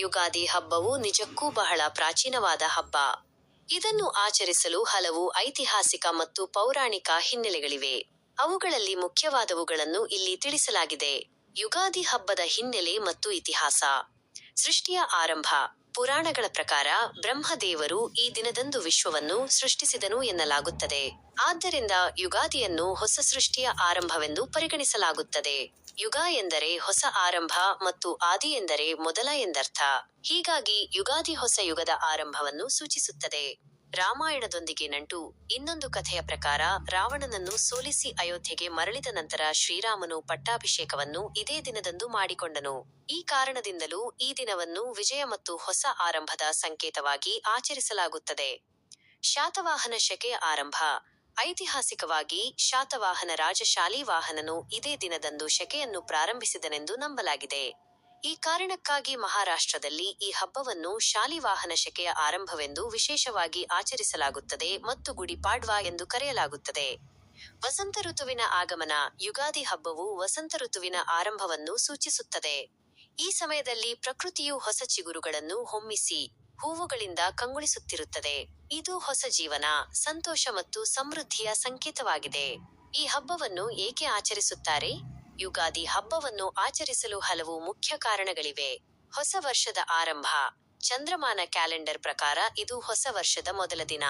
ಯುಗಾದಿ ಹಬ್ಬವು ನಿಜಕ್ಕೂ ಬಹಳ ಪ್ರಾಚೀನವಾದ ಹಬ್ಬ. ಇದನ್ನು ಆಚರಿಸಲು ಹಲವು ಐತಿಹಾಸಿಕ ಮತ್ತು ಪೌರಾಣಿಕ ಹಿನ್ನೆಲೆಗಳಿವೆ. ಅವುಗಳಲ್ಲಿ ಮುಖ್ಯವಾದವುಗಳನ್ನು ಇಲ್ಲಿ ತಿಳಿಸಲಾಗಿದೆ. ಯುಗಾದಿ ಹಬ್ಬದ ಹಿನ್ನೆಲೆ ಮತ್ತು ಇತಿಹಾಸ. ಸೃಷ್ಟಿಯ ಆರಂಭ. ಪುರಾಣಗಳ ಪ್ರಕಾರ ಬ್ರಹ್ಮದೇವರು ಈ ದಿನದಂದು ವಿಶ್ವವನ್ನು ಸೃಷ್ಟಿಸಿದನು ಎನ್ನಲಾಗುತ್ತದೆ. ಆದ್ದರಿಂದ ಯುಗಾದಿಯನ್ನು ಹೊಸ ಸೃಷ್ಟಿಯ ಆರಂಭವೆಂದು ಪರಿಗಣಿಸಲಾಗುತ್ತದೆ. ಯುಗ ಎಂದರೆ ಹೊಸ ಆರಂಭ ಮತ್ತು ಆದಿ ಎಂದರೆ ಮೊದಲ ಎಂದರ್ಥ. ಹೀಗಾಗಿ ಯುಗಾದಿ ಹೊಸ ಯುಗದ ಆರಂಭವನ್ನು ಸೂಚಿಸುತ್ತದೆ. ರಾಮಾಯಣದೊಂದಿಗೆ ನಂಟು ಇನ್ನೊಂದು ಕಥೆಯ ಪ್ರಕಾರ ರಾವಣನನ್ನು ಸೋಲಿಸಿ ಅಯೋಧ್ಯೆಗೆ ಮರಳಿದ ನಂತರ ಶ್ರೀರಾಮನು ಪಟ್ಟಾಭಿಷೇಕವನ್ನು ಇದೇ ದಿನದಂದು ಮಾಡಿಕೊಂಡನು. ಈ ಕಾರಣದಿಂದಲೂ ಈ ದಿನವನ್ನು ವಿಜಯ ಮತ್ತು ಹೊಸ ಆರಂಭದ ಸಂಕೇತವಾಗಿ ಆಚರಿಸಲಾಗುತ್ತದೆ. ಶಾತವಾಹನ ಶಕೆಯ ಆರಂಭ. ಐತಿಹಾಸಿಕವಾಗಿ ಶಾತವಾಹನ ರಾಜ ಶಾಲಿವಾಹನನು ಇದೇ ದಿನದಂದು ಶಕೆಯನ್ನು ಪ್ರಾರಂಭಿಸಿದನೆಂದು ನಂಬಲಾಗಿದೆ. ಈ ಕಾರಣಕ್ಕಾಗಿ ಮಹಾರಾಷ್ಟ್ರದಲ್ಲಿ ಈ ಹಬ್ಬವನ್ನು ಶಾಲಿವಾಹನ ಶಕೆಯ ಆರಂಭವೆಂದು ವಿಶೇಷವಾಗಿ ಆಚರಿಸಲಾಗುತ್ತದೆ ಮತ್ತು ಗುಡಿ ಪಾಡ್ವಾ ಎಂದು ಕರೆಯಲಾಗುತ್ತದೆ. ವಸಂತ ಋತುವಿನ ಆಗಮನ ಯುಗಾದಿ ಹಬ್ಬವು ವಸಂತ ಋತುವಿನ ಆರಂಭವನ್ನು ಸೂಚಿಸುತ್ತದೆ. ಈ ಸಮಯದಲ್ಲಿ ಪ್ರಕೃತಿಯು ಹೊಸ ಚಿಗುರುಗಳನ್ನು ಹೊಮ್ಮಿಸಿ ಹೂವುಗಳಿಂದ ಕಂಗೊಳಿಸುತ್ತಿರುತ್ತದೆ. ಇದು ಹೊಸ ಜೀವನ, ಸಂತೋಷ ಮತ್ತು ಸಮೃದ್ಧಿಯ ಸಂಕೇತವಾಗಿದೆ. ಈ ಹಬ್ಬವನ್ನು ಏಕೆ ಆಚರಿಸುತ್ತಾರೆ? ಯುಗಾದಿ ಹಬ್ಬವನ್ನು ಆಚರಿಸಲು ಹಲವು ಮುಖ್ಯ ಕಾರಣಗಳಿವೆ. ಹೊಸ ವರ್ಷದ ಆರಂಭ. ಚಂದ್ರಮಾನ ಕ್ಯಾಲೆಂಡರ್ ಪ್ರಕಾರ ಇದು ಹೊಸ ವರ್ಷದ ಮೊದಲ ದಿನ.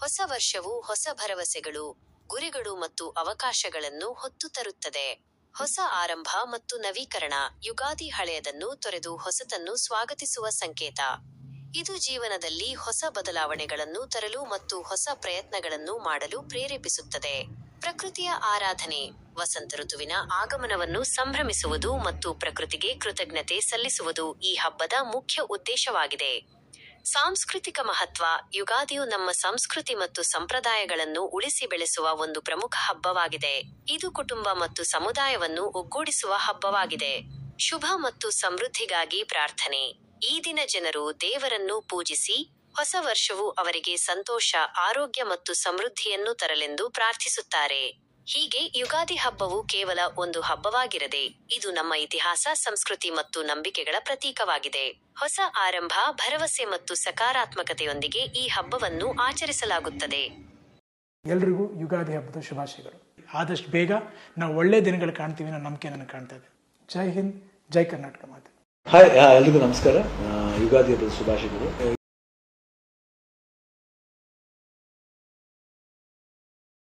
ಹೊಸ ವರ್ಷವು ಹೊಸ ಭರವಸೆಗಳು, ಗುರಿಗಳು ಮತ್ತು ಅವಕಾಶಗಳನ್ನು ಹೊತ್ತು ತರುತ್ತದೆ. ಹೊಸ ಆರಂಭ ಮತ್ತು ನವೀಕರಣ ಯುಗಾದಿ ಹಳೆಯದನ್ನು ತೊರೆದು ಹೊಸತನ್ನು ಸ್ವಾಗತಿಸುವ ಸಂಕೇತ. ಇದು ಜೀವನದಲ್ಲಿ ಹೊಸ ಬದಲಾವಣೆಗಳನ್ನು ತರಲು ಮತ್ತು ಹೊಸ ಪ್ರಯತ್ನಗಳನ್ನು ಮಾಡಲು ಪ್ರೇರೇಪಿಸುತ್ತದೆ. ಪ್ರಕೃತಿಯ ಆರಾಧನೆ, ವಸಂತ ಋತುವಿನ ಆಗಮನವನ್ನು ಸಂಭ್ರಮಿಸುವುದು ಮತ್ತು ಪ್ರಕೃತಿಗೆ ಕೃತಜ್ಞತೆ ಸಲ್ಲಿಸುವುದು ಈ ಹಬ್ಬದ ಮುಖ್ಯ ಉದ್ದೇಶವಾಗಿದೆ. ಸಾಂಸ್ಕೃತಿಕ ಮಹತ್ವ, ಯುಗಾದಿಯು ನಮ್ಮ ಸಂಸ್ಕೃತಿ ಮತ್ತು ಸಂಪ್ರದಾಯಗಳನ್ನು ಉಳಿಸಿ ಬೆಳೆಸುವ ಒಂದು ಪ್ರಮುಖ ಹಬ್ಬವಾಗಿದೆ. ಇದು ಕುಟುಂಬ ಮತ್ತು ಸಮುದಾಯವನ್ನು ಒಗ್ಗೂಡಿಸುವ ಹಬ್ಬವಾಗಿದೆ. ಶುಭ ಮತ್ತು ಸಮೃದ್ಧಿಗಾಗಿ ಪ್ರಾರ್ಥನೆ. ಈ ದಿನ ಜನರು ದೇವರನ್ನು ಪೂಜಿಸಿ ಹೊಸ ವರ್ಷವು ಅವರಿಗೆ ಸಂತೋಷ, ಆರೋಗ್ಯ ಮತ್ತು ಸಮೃದ್ಧಿಯನ್ನು ತರಲೆಂದು ಪ್ರಾರ್ಥಿಸುತ್ತಾರೆ. ಹೀಗೆ ಯುಗಾದಿ ಹಬ್ಬವು ಕೇವಲ ಒಂದು ಹಬ್ಬವಾಗಿರದೆ, ಇದು ನಮ್ಮ ಇತಿಹಾಸ, ಸಂಸ್ಕೃತಿ ಮತ್ತು ನಂಬಿಕೆಗಳ ಪ್ರತೀಕವಾಗಿದೆ. ಹೊಸ ಆರಂಭ, ಭರವಸೆ ಮತ್ತು ಸಕಾರಾತ್ಮಕತೆಯೊಂದಿಗೆ ಈ ಹಬ್ಬವನ್ನು ಆಚರಿಸಲಾಗುತ್ತದೆ. ಎಲ್ರಿಗೂ ಯುಗಾದಿ ಹಬ್ಬದ ಶುಭಾಶಯಗಳು. ಆದಷ್ಟು ಬೇಗ ನಾವು ಒಳ್ಳೆ ದಿನಗಳು ಕಾಣ್ತೀವಿ ಅನ್ನೋ ನಂಬಿಕೆ ನನಗೆ ಕಾಣ್ತಾ ಇದೆ. ಜೈ ಹಿಂದ್, ಜೈ ಕರ್ನಾಟಕ ಮಾತೆ. ಹಾಯ್ ಎಲ್ರಿಗೂ ನಮಸ್ಕಾರ. ಯುಗಾದಿ ಹಬ್ಬದ ಶುಭಾಶಯಗಳು.